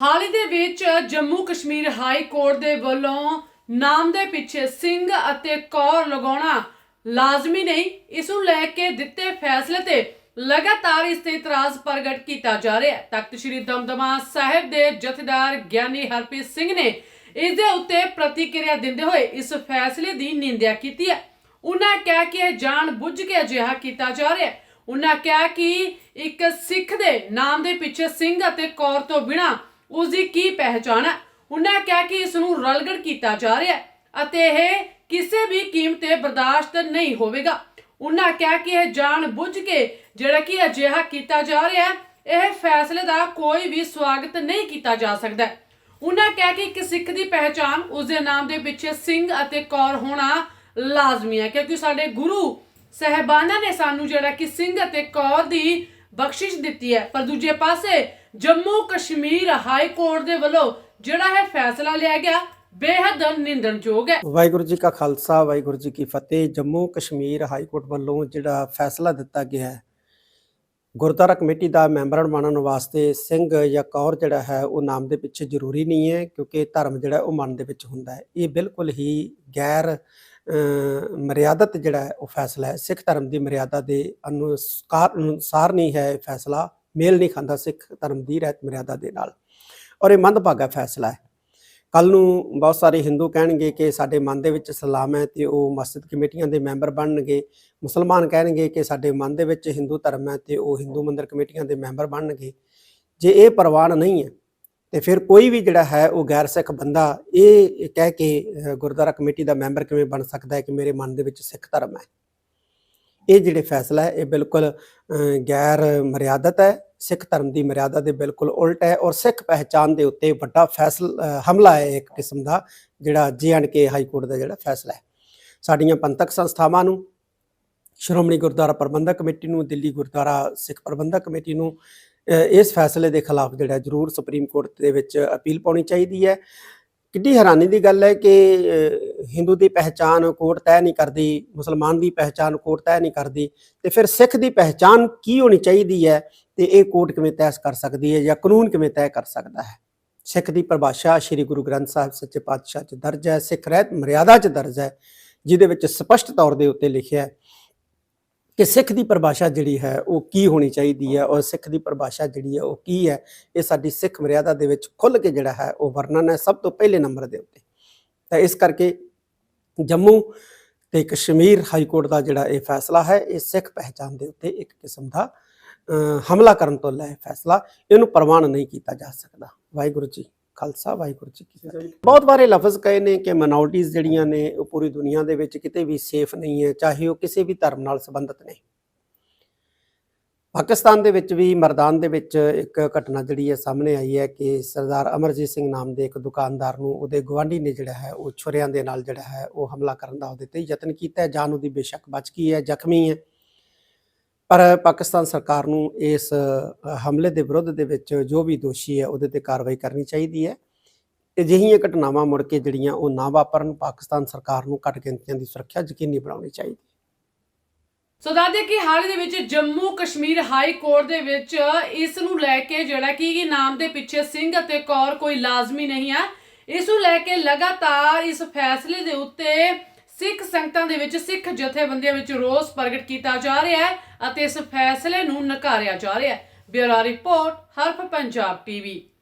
ਹਾਲ ਹੀ ਦੇ ਵਿੱਚ Jammu Kashmir high court ਦੇ ਵੱਲੋਂ ਨਾਮ ਦੇ ਪਿੱਛੇ ਸਿੰਘ ਅਤੇ ਕੌਰ ਲਗਾਉਣਾ ਲਾਜ਼ਮੀ ਨਹੀਂ, ਇਸ ਨੂੰ ਲੈ ਕੇ ਦਿੱਤੇ ਫੈਸਲੇ ਤੇ ਲਗਾਤਾਰ ਇਸ ਤੇ ਇਤਰਾਜ਼ ਪ੍ਰਗਟ ਕੀਤਾ ਜਾ ਰਿਹਾ ਹੈ। ਤਖਤ ਸ੍ਰੀ ਦਮਦਮਾ ਸਾਹਿਬ ਦੇ ਜਥੇਦਾਰ ਗਿਆਨੀ ਹਰਪ੍ਰੀਤ ਸਿੰਘ ਨੇ ਇਸ ਦੇ ਉੱਤੇ ਪ੍ਰਤੀਕਿਰਿਆ ਦਿੰਦੇ ਹੋਏ ਇਸ ਫੈਸਲੇ ਦੀ ਨਿੰਦਿਆ ਕੀਤੀ ਹੈ। ਉਹਨਾਂ ਕਿਹਾ ਕਿ ਇਹ ਜਾਣ ਬੁੱਝ ਕੇ ਅਜਿਹਾ ਕੀਤਾ ਜਾ ਰਿਹਾ ਹੈ। ਉਹਨਾਂ ਕਿਹਾ ਕਿ ਇੱਕ ਸਿੱਖ ਦੇ ਨਾਮ ਦੇ ਪਿੱਛੇ ਸਿੰਘ ਅਤੇ ਕੌਰ ਤੋਂ ਬਿਨਾ ਉਸ ਦੀ ਕੀ ਪਹਿਚਾਣ ਹੈ? ਉਹਨਾਂ ਕਿਹਾ ਕਿ ਇਸ ਨੂੰ ਰਲਗੜ ਕੀਤਾ ਜਾ ਰਿਹਾ ਹੈ ਅਤੇ ਇਹ ਕਿਸੇ ਵੀ ਕੀਮਤ ਤੇ ਬਰਦਾਸ਼ਤ ਨਹੀਂ ਹੋਵੇਗਾ। ਉਹਨਾਂ ਕਿਹਾ ਕਿ ਇਹ ਜਾਣ ਬੁੱਝ ਕੇ ਜਿਹੜਾ ਕਿ ਅਜਿਹਾ ਕੀਤਾ ਜਾ ਰਿਹਾ ਹੈ, ਇਹ ਫੈਸਲੇ ਦਾ ਕੋਈ ਵੀ ਸਵਾਗਤ ਨਹੀਂ ਕੀਤਾ ਜਾ ਸਕਦਾ ਉਹਨਾਂ ਕਿਹਾ ਕਿ ਇੱਕ ਸਿੱਖ ਦੀ ਪਹਿਚਾਣ ਉਸ ਦੇ ਨਾਮ ਦੇ ਪਿੱਛੇ ਸਿੰਘ ਅਤੇ ਕੌਰ ਹੋਣਾ ਲਾਜ਼ਮੀ ਹੈ, ਕਿਉਂਕਿ ਸਾਡੇ ਗੁਰੂ ਸਹਿਬਾਨਾਂ ਨੇ ਸਾਨੂੰ ਜਿਹੜਾ ਕਿ ਸਿੰਘ ਅਤੇ ਕੌਰ ਦੀ ਬਖਸ਼ਿਸ਼ ਦਿੱਤੀ ਹੈ। ਪਰ ਦੂਜੇ ਪਾਸੇ, ਜੰਮੂ ਕਸ਼ਮੀਰ ਹਾਈ ਕੋਰਟ ਦੇ ਵੱਲੋਂ ਜਿਹੜਾ ਹੈ ਫੈਸਲਾ ਲਿਆ ਗਿਆ, ਬੇਹੱਦ ਨਿੰਦਣਯੋਗ ਹੈ। ਵਾਹਿਗੁਰੂ ਜੀ ਕਾ ਖਾਲਸਾ, ਵਾਹਿਗੁਰੂ ਜੀ ਕੀ ਫਤਿਹ। ਜੰਮੂ ਕਸ਼ਮੀਰ ਹਾਈ ਕੋਰਟ ਵੱਲੋਂ ਜਿਹੜਾ ਫੈਸਲਾ ਦਿੱਤਾ ਗਿਆ ਹੈ, ਗੁਰਦੁਆਰਾ ਕਮੇਟੀ ਦਾ ਮੈਂਬਰ ਬਣਨ ਵਾਸਤੇ ਸਿੰਘ ਜਾਂ ਕੌਰ ਜਿਹੜਾ ਹੈ, ਉਹ ਨਾਮ ਦੇ ਪਿੱਛੇ ਜ਼ਰੂਰੀ ਨਹੀਂ ਹੈ, ਕਿਉਂਕਿ ਧਰਮ ਜਿਹੜਾ ਉਹ ਮਨ ਦੇ ਵਿੱਚ ਹੁੰਦਾ ਹੈ। ਇਹ ਬਿਲਕੁਲ ਹੀ ਗੈਰ ਮਰਿਆਦਤ ਜਿਹੜਾ ਹੈ, ਉਹ ਫੈਸਲਾ ਹੈ। ਸਿੱਖ ਧਰਮ ਦੀ ਮਰਿਆਦਾ ਦੇ ਅਨੁਸਾਰ ਅਨੁਸਾਰ ਨਹੀਂ ਹੈ ਇਹ ਫੈਸਲਾ। ਮੇਲ ਨਹੀਂ ਖਾਂਦਾ ਸਿੱਖ ਧਰਮ ਦੀ ਰਹਿਤ ਮਰਿਆਦਾ ਦੇ ਨਾਲ। ਔਰ ਇਹ ਮੰਦਭਾਗਾ ਫੈਸਲਾ ਹੈ। ਕੱਲ ਨੂੰ ਬਹੁਤ ਸਾਰੇ ਹਿੰਦੂ ਕਹਿਣਗੇ ਕਿ ਸਾਡੇ ਮਨ ਦੇ ਵਿੱਚ ਇਸਲਾਮ ਹੈ ਤੇ ਉਹ ਮਸਜਿਦ ਕਮੇਟੀਆਂ ਦੇ ਮੈਂਬਰ ਬਣਨਗੇ। ਮੁਸਲਮਾਨ ਕਹਿਣਗੇ ਕਿ ਸਾਡੇ ਮਨ ਦੇ ਵਿੱਚ ਹਿੰਦੂ ਧਰਮ ਹੈ ਤੇ ਉਹ ਹਿੰਦੂ ਮੰਦਰ ਕਮੇਟੀਆਂ ਦੇ ਮੈਂਬਰ ਬਣਨਗੇ। ਜੇ ਇਹ ਪ੍ਰਵਾਨ ਨਹੀਂ ਹੈ ਤੇ ਫਿਰ ਕੋਈ ਵੀ ਜਿਹੜਾ ਹੈ ਉਹ ਗੈਰ ਸਿੱਖ ਬੰਦਾ ਇਹ ਕਹਿ ਕੇ ਗੁਰਦੁਆਰਾ ਕਮੇਟੀ ਦਾ ਮੈਂਬਰ ਕਿਵੇਂ ਬਣ ਸਕਦਾ ਹੈ ਕਿ ਮੇਰੇ ਮਨ ਦੇ ਵਿੱਚ ਸਿੱਖ ਧਰਮ ਹੈ? ਇਹ ਜਿਹੜੇ ਫੈਸਲਾ ਹੈ, ਇਹ ਬਿਲਕੁਲ ਗੈਰ ਮਰਿਆਦਤ ਹੈ। ਸਿੱਖ ਧਰਮ ਦੀ ਮਰਿਆਦਾ ਦੇ ਬਿਲਕੁਲ ਉਲਟ ਹੈ ਔਰ ਸਿੱਖ ਪਹਿਚਾਨ ਦੇ ਉੱਤੇ ਵੱਡਾ ਫੈਸਲ ਹਮਲਾ ਹੈ ਇੱਕ ਕਿਸਮ ਦਾ, ਜਿਹੜਾ ਕੇ ਹਾਈ ਕੋਰਟ ਦਾ ਜਿਹੜਾ ਫੈਸਲਾ ਹੈ। ਸਾਡੀਆਂ ਪੰਥਕ ਸੰਸਥਾਵਾਂ ਨੂੰ, ਸ਼੍ਰੋਮਣੀ ਗੁਰਦੁਆਰਾ ਪ੍ਰਬੰਧਕ ਕਮੇਟੀ ਨੂੰ, ਦਿੱਲੀ ਗੁਰਦੁਆਰਾ ਸਿੱਖ ਪ੍ਰਬੰਧਕ ਕਮੇਟੀ ਨੂੰ ਇਸ ਫੈਸਲੇ ਦੇ ਖਿਲਾਫ ਜਿਹੜਾ ਜ਼ਰੂਰ ਸੁਪਰੀਮ ਕੋਰਟ ਦੇ ਵਿੱਚ ਅਪੀਲ ਪਾਉਣੀ ਚਾਹੀਦੀ ਹੈ। ਕਿੱਡੀ ਹੈਰਾਨੀ ਦੀ ਗੱਲ ਹੈ ਕਿ ਹਿੰਦੂ ਦੀ ਪਹਿਚਾਨ ਕੋਰਟ ਤੈਅ ਨਹੀਂ ਕਰਦੀ, ਮੁਸਲਮਾਨ ਦੀ ਪਹਿਚਾਨ ਕੋਰਟ ਤੈਅ ਨਹੀਂ ਕਰਦੀ ਤੇ ਫਿਰ ਸਿੱਖ ਦੀ ਪਹਿਚਾਨ ਕੀ ਹੋਣੀ ਚਾਹੀਦੀ ਹੈ ਤੇ ਇਹ ਕੋਰਟ ਕਿਵੇਂ ਤੈਅ ਕਰ ਸਕਦੀ ਹੈ ਜਾਂ ਕਾਨੂੰਨ ਕਿਵੇਂ ਤੈਅ ਕਰ ਸਕਦਾ ਹੈ? ਸਿੱਖ ਦੀ ਪਰਿਭਾਸ਼ਾ ਸ੍ਰੀ ਗੁਰੂ ਗ੍ਰੰਥ ਸਾਹਿਬ ਸੱਚੇ ਪਾਤਸ਼ਾਹ 'ਚ ਦਰਜ ਹੈ, ਸਿੱਖ ਰਹਿਤ ਮਰਿਆਦਾ 'ਚ ਦਰਜ ਹੈ, ਜਿਹਦੇ ਵਿੱਚ ਸਪਸ਼ਟ ਤੌਰ ਦੇ ਉੱਤੇ ਲਿਖਿਆ ਹੈ ਕਿ ਸਿੱਖ ਦੀ ਪਰਿਭਾਸ਼ਾ ਜਿਹੜੀ ਹੈ ਉਹ ਕੀ ਹੋਣੀ ਚਾਹੀਦੀ ਹੈ ਔਰ ਸਿੱਖ ਦੀ ਪਰਿਭਾਸ਼ਾ ਜਿਹੜੀ ਹੈ ਉਹ ਕੀ ਹੈ, ਇਹ ਸਾਡੀ ਸਿੱਖ ਮਰਿਆਦਾ ਦੇ ਵਿੱਚ ਖੁੱਲ ਕੇ ਜਿਹੜਾ ਹੈ ਉਹ ਵਰਣਨ ਹੈ ਸਭ ਤੋਂ ਪਹਿਲੇ ਨੰਬਰ ਦੇ ਉੱਤੇ। ਤਾਂ ਇਸ ਕਰਕੇ ਜੰਮੂ ਤੇ ਕਸ਼ਮੀਰ ਹਾਈ ਕੋਰਟ ਦਾ ਜਿਹੜਾ ਇਹ ਫੈਸਲਾ ਹੈ, ਇਹ ਸਿੱਖ ਪਹਿਚਾਨ ਦੇ ਉੱਤੇ ਇੱਕ ਕਿਸਮ ਦਾ ਹਮਲਾ ਕਰਨ ਤੋਂ ਲੈ ਫੈਸਲਾ, ਇਹਨੂੰ ਪ੍ਰਵਾਨ ਨਹੀਂ ਕੀਤਾ ਜਾ ਸਕਦਾ। ਵਾਹਿਗੁਰੂ ਜੀ ਖਾਲਸਾ ਵਾਹਿਗੁਰੂ ਜੀ ਕੀ ਫਤਿਹ। ਬਹੁਤ ਵਾਰੇ ਲਫ਼ਜ਼ ਕਹੇ ਨੇ ਕਿ ਮਿਨੋਰਟੀਜ਼ ਜਿਹੜੀਆਂ ਨੇ ਉਹ ਪੂਰੀ ਦੁਨੀਆ ਦੇ ਵਿੱਚ ਕਿਤੇ ਵੀ ਸੇਫ ਨਹੀਂ ਹੈ ਚਾਹੇ ਉਹ ਕਿਸੇ ਵੀ ਧਰਮ ਨਾਲ ਸੰਬੰਧਿਤ ਨੇ। ਪਾਕਿਸਤਾਨ ਦੇ ਵਿੱਚ ਵੀ ਮਰਦਾਨ ਦੇ ਵਿੱਚ ਇੱਕ ਘਟਨਾ ਜਿਹੜੀ ਹੈ ਸਾਹਮਣੇ ਆਈ ਹੈ ਕਿ ਸਰਦਾਰ ਅਮਰਜੀਤ ਸਿੰਘ ਨਾਮ ਦੇ ਇੱਕ ਦੁਕਾਨਦਾਰ ਨੂੰ ਉਹਦੇ ਗਵਾਂਢੀ ਨੇ ਜਿਹੜਾ ਹੈ ਉਹ ਛੁਰਿਆਂ ਦੇ ਨਾਲ ਜਿਹੜਾ ਹੈ ਉਹ ਹਮਲਾ ਕਰਨ ਦਾ ਉਹਦੇ ਤੇ ਯਤਨ ਕੀਤਾ ਜਾਨ ਉਹਦੀ ਬੇਸ਼ੱਕ ਬਚ ਗਈ ਹੈ ਜ਼ਖਮੀ ਹੈ। ਪਰ ਪਾਕਿਸਤਾਨ ਸਰਕਾਰ ਨੂੰ ਇਸ ਹਮਲੇ ਦੇ ਵਿਰੁੱਧ ਦੇ ਵਿੱਚ ਜੋ ਵੀ ਦੋਸ਼ੀ ਹੈ, ਉਹਦੇ ਤੇ ਕਾਰਵਾਈ ਕਰਨੀ ਚਾਹੀਦੀ ਹੈ। ਅਜਿਹੀਆਂ ਘਟਨਾਵਾਂ ਮੁੜ ਕੇ ਜਿਹੜੀਆਂ ਉਹ ਨਾ ਵਾਪਰਨ, ਪਾਕਿਸਤਾਨ ਸਰਕਾਰ ਨੂੰ ਘੱਟ ਗਿਣਤੀਆਂ ਦੀ ਸੁਰੱਖਿਆ ਯਕੀਨੀ ਬਣਾਉਣੀ ਚਾਹੀਦੀ ਹੈ। ਸੋ ਦੱਸਦੇ ਕਿ ਹਾਲ ਦੇ ਵਿੱਚ ਜੰਮੂ ਕਸ਼ਮੀਰ ਹਾਈ ਕੋਰਟ ਦੇ ਵਿੱਚ ਇਸ ਨੂੰ ਲੈ ਕੇ ਜਿਹੜਾ ਕਿ ਨਾਮ ਦੇ ਪਿੱਛੇ ਸਿੰਘ ਅਤੇ ਕੌਰ ਕੋਈ ਲਾਜ਼ਮੀ ਨਹੀਂ ਹੈ ਇਸ ਨੂੰ ਲੈ ਕੇ ਲਗਾਤਾਰ ਇਸ ਫੈਸਲੇ ਦੇ ਉੱਤੇ ਸਿੱਖ ਸੰਗਤਾਂ ਦੇ ਵਿੱਚ ਸਿੱਖ ਜਥੇਬੰਦੀਆਂ ਵਿੱਚ ਰੋਸ ਪ੍ਰਗਟ ਕੀਤਾ ਜਾ ਰਿਹਾ ਹੈ ਅਤੇ ਇਸ ਫੈਸਲੇ ਨੂੰ ਨਕਾਰਿਆ ਜਾ ਰਿਹਾ ਹੈ। Bureau report, Haraf Punjab TV.